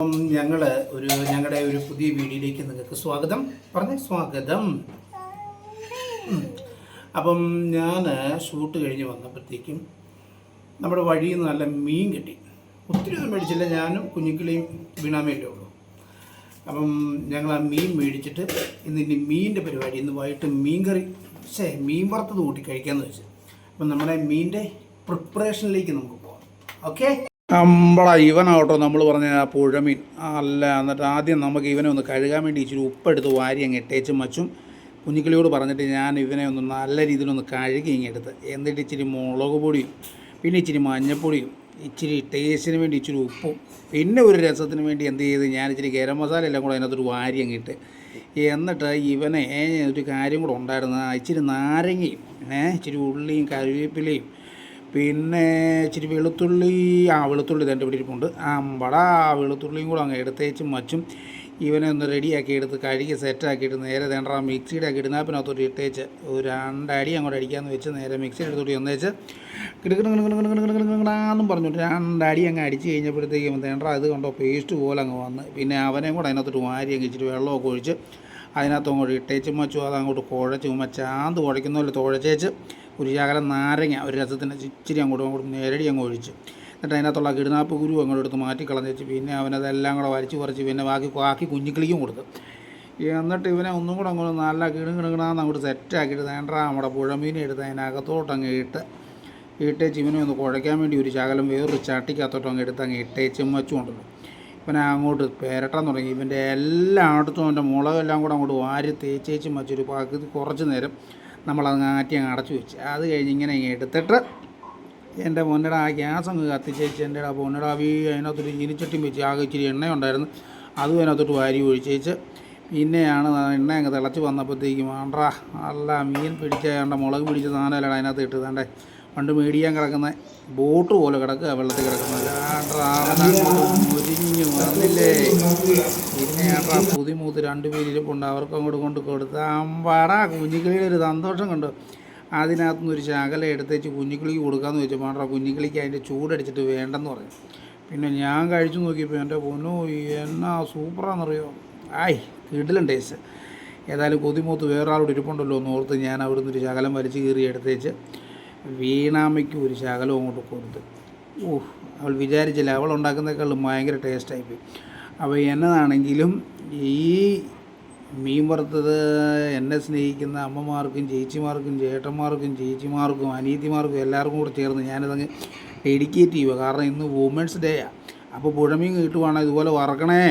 അപ്പം ഞങ്ങൾ ഒരു ഞങ്ങളുടെ ഒരു പുതിയ വീഡിയോയിലേക്ക് നിങ്ങൾക്ക് സ്വാഗതം. പറഞ്ഞ സ്വാഗതം. അപ്പം ഞാൻ ഷൂട്ട് കഴിഞ്ഞ് വന്നപ്പോഴത്തേക്കും നമ്മുടെ വഴിയിൽ നിന്ന് നല്ല മീൻ കിട്ടി. ഒത്തിരി ഒന്നും മേടിച്ചില്ല ഞാനും കുഞ്ഞിക്കിളിയും വീണാമയല്ലേ ഉള്ളൂ. അപ്പം ഞങ്ങൾ ആ മീൻ മേടിച്ചിട്ട് ഇന്ന് ഇനി മീനിന്റെ പരിപാടി ഇന്ന് വൈകിട്ട് മീൻ കറി പക്ഷേ മീൻ വറുത്തത് കൂട്ടി കഴിക്കാമെന്ന് വെച്ച്. അപ്പം നമ്മുടെ മീനിന്റെ പ്രിപ്പറേഷനിലേക്ക് നമുക്ക് പോകാം ഓക്കെ? നമ്മളാ ഇവനാവട്ടോ നമ്മൾ പറഞ്ഞ ആ പുഴമീൻ. അല്ല എന്നിട്ട് ആദ്യം നമുക്ക് ഇവനെ ഒന്ന് കഴുകാൻ വേണ്ടി ഇച്ചിരി ഉപ്പെടുത്ത് വാരി അങ്ങ് ഇട്ടേച്ചും മച്ചും കുഞ്ഞിക്കിളിയോട് പറഞ്ഞിട്ട് ഞാൻ ഇവനെ ഒന്ന് നല്ല രീതിയിലൊന്ന് കഴുകി ഇങ്ങെടുത്ത് എന്നിട്ട് ഇച്ചിരി മുളക് പൊടിയും പിന്നെ ഇച്ചിരി മഞ്ഞൾപ്പൊടിയും ഇച്ചിരി ടേസ്റ്റിന് വേണ്ടി ഇച്ചിരി ഉപ്പും പിന്നെ ഒരു രസത്തിന് വേണ്ടി എന്ത് ചെയ്ത് ഞാൻ ഇച്ചിരി ഗരം മസാല എല്ലാം കൂടെ അതിനകത്തൊരു വാരി അങ്ങിട്ട് എന്നിട്ട് ഇവനെ ഒരു കാര്യം കൂടെ ഉണ്ടായിരുന്നു. ഇച്ചിരി നാരങ്ങയും ഇച്ചിരി ഉള്ളിയും കറിവേപ്പിലയും പിന്നെ ഇച്ചിരി വെളുത്തുള്ളി ആ വെളുത്തുള്ളി തന്റെ ഇവിടെ ഇരിപ്പുണ്ട്. ആ വെളുത്തുള്ളിയും കൂടെ അങ്ങ് എടുത്തേച്ചും മച്ചും ഇവനെ ഒന്ന് റെഡിയാക്കി എടുത്ത് കഴുകി സെറ്റാക്കിയിട്ട് നേരെ തേണ്ട മിക്സിയുടെ ആക്കി ഇടുന്നാപ്പിനകത്തോട്ട് ഇട്ടേച്ച് ഒരു രണ്ടടി അങ്ങോട്ട് അടിക്കാമെന്ന് വെച്ച് നേരെ മിക്സിയുടെ അടുത്തോട്ട് ഒന്നേച്ച് കിടക്കണെന്നും പറഞ്ഞിട്ട് രണ്ടടി അങ്ങ് അടിച്ച് കഴിഞ്ഞപ്പോഴത്തേക്കും തേണ്ട ഇത് കണ്ടോ പേസ്റ്റ് പോലെ അങ്ങ് വന്ന്. പിന്നെ അവനെയും കൂടെ അതിനകത്തോട്ട് വാരി അങ്ങ് ഇച്ചിരി വെള്ളമൊക്കെ ഒഴിച്ച് അതിനകത്ത് അങ്ങോട്ട് ഇട്ടേച്ച് മച്ചു അത് അങ്ങോട്ട് കുഴച്ച് ചാന്ത് കുഴയ്ക്കുന്ന തുഴച്ചേച്ച് ഒരു നാരങ്ങ ഒരു രസത്തിന് ഇച്ചിരി അങ്ങോട്ടും അങ്ങോട്ടും നേരടി അങ്ങ് ഒഴിച്ച്. എന്നിട്ട് അതിനകത്തുള്ള കിടുനാപ്പ് കുരു അങ്ങോട്ട് എടുത്ത് മാറ്റി കളഞ്ഞേച്ച് പിന്നെ അവനതെല്ലാം കൂടെ വരച്ച് കുറച്ച് പിന്നെ ബാക്കി ബാക്കി കുഞ്ഞിക്കിളിക്കും കൊടുത്തു. എന്നിട്ട് ഇവനെ ഒന്നും കൂടെ അങ്ങോട്ട് നല്ല കിണു കിണുകിണാന്ന് അങ്ങോട്ട് സെറ്റാക്കിയിട്ട് വേണ്ട നമ്മുടെ പുഴമീനെ എടുത്ത് അതിനകത്തോട്ട് അങ്ങ് ഇട്ട് ഇട്ടേച്ച് ഇവനെ ഒന്ന് കുഴയ്ക്കാൻ വേണ്ടി ഒരു ശകലം വേറൊരു ചട്ടിക്കകത്തോട്ട് അങ്ങ് എടുത്ത് അങ്ങ് ഇട്ടേച്ചും വച്ചുകൊണ്ടല്ലോ ഇവനെ അങ്ങോട്ട് പെരട്ടാൻ തുടങ്ങി. ഇവന്റെ എല്ലായിടത്തും അവന്റെ മുളകെല്ലാം കൂടെ അങ്ങോട്ട് വാരി തേച്ചേച്ചും വച്ചൊരു പകുതി കുറച്ച് നേരം നമ്മളത് ആറ്റി അങ്ങ് അടച്ചു വെച്ച്. അത് കഴിഞ്ഞ് ഇങ്ങനെ എടുത്തിട്ട് എന്റെ പൊന്നട ആ ഗ്യാസ് അങ്ങ് കത്തിച്ചേച്ച് എന്റെ പൊന്നട വീ അതിനകത്തൊരു ചീനിച്ചട്ടിയും വെച്ച് ആകെ ഇച്ചിരി എണ്ണ ഉണ്ടായിരുന്നു അതും അതിനകത്തോട്ട് വാരി ഒഴിച്ചേച്ച് പിന്നെയാണ് എണ്ണ അങ്ങ് തിളച്ച് വന്നപ്പോഴത്തേക്കും വേണ്ട നല്ല മീൻ പിടിച്ച വേണ്ട മുളക് പിടിച്ച സാധനമല്ല അതിനകത്ത് ഇട്ട് തണ്ടേ പണ്ട് മീഡിയം കിടക്കുന്ന. ബോട്ട് പോലെ കിടക്കുക വെള്ളത്തിൽ കിടക്കുന്നത്. മുരിഞ്ഞു വന്നില്ലേ? പിന്നെ ആ പുതിമൂത്ത് രണ്ട് പേരിരിപ്പുണ്ട് അവർക്ക് അങ്ങോട്ട് കൊണ്ട് കൊടുത്ത അമ്പാടാ കുഞ്ഞിക്കിളിയുടെ ഒരു സന്തോഷം കണ്ടു. അതിനകത്തുനിന്ന് ഒരു ശകല എടുത്തേച്ച് കുഞ്ഞിക്കിളിക്ക് കൊടുക്കാന്ന് വെച്ചാൽ പാടാ കുഞ്ഞിക്കിളിക്ക് അതിന്റെ ചൂടടിച്ചിട്ട് വേണ്ടെന്ന് പറഞ്ഞു. പിന്നെ ഞാൻ കഴിച്ചു നോക്കിയപ്പോൾ എന്റെ പൊന്നു എന്നാ സൂപ്പറാണെന്നറിയോ ആയ് കിടിലും ടേസ്റ്റ്. ഏതായാലും കൊതിമൂത്ത് വേറൊരാളോട് ഇരിപ്പുണ്ടല്ലോ എന്ന് ഓർത്ത് ഞാൻ അവിടുന്ന് ഒരു ശകലം വലിച്ചു കീറി എടുത്തേച്ച് വീണാമയ്ക്ക് ഒരു ശകലം അങ്ങോട്ട് കൊടുത്ത്. ഓഹ് അവൾ വിചാരിച്ചില്ല. അവൾ ഉണ്ടാക്കുന്നതിനേക്കാളും ഭയങ്കര ടേസ്റ്റായിപ്പോയി അപ്പോൾ എന്നതാണെങ്കിലും ഈ മീൻ വറുത്തത് എന്നെ സ്നേഹിക്കുന്ന അമ്മമാർക്കും ചേച്ചിമാർക്കും ചേട്ടന്മാർക്കും ചേച്ചിമാർക്കും അനീതിമാർക്കും എല്ലാവർക്കും കൂടെ ചേർന്ന് ഞാനിതങ്ങ് ഡെഡിക്കേറ്റ് ചെയ്യുക കാരണം ഇന്ന് വുമൻസ് ഡേയാണ് അപ്പോൾ പുഴമീൻ കിട്ടുവാണെങ്കിൽ ഇതുപോലെ വറക്കണേ.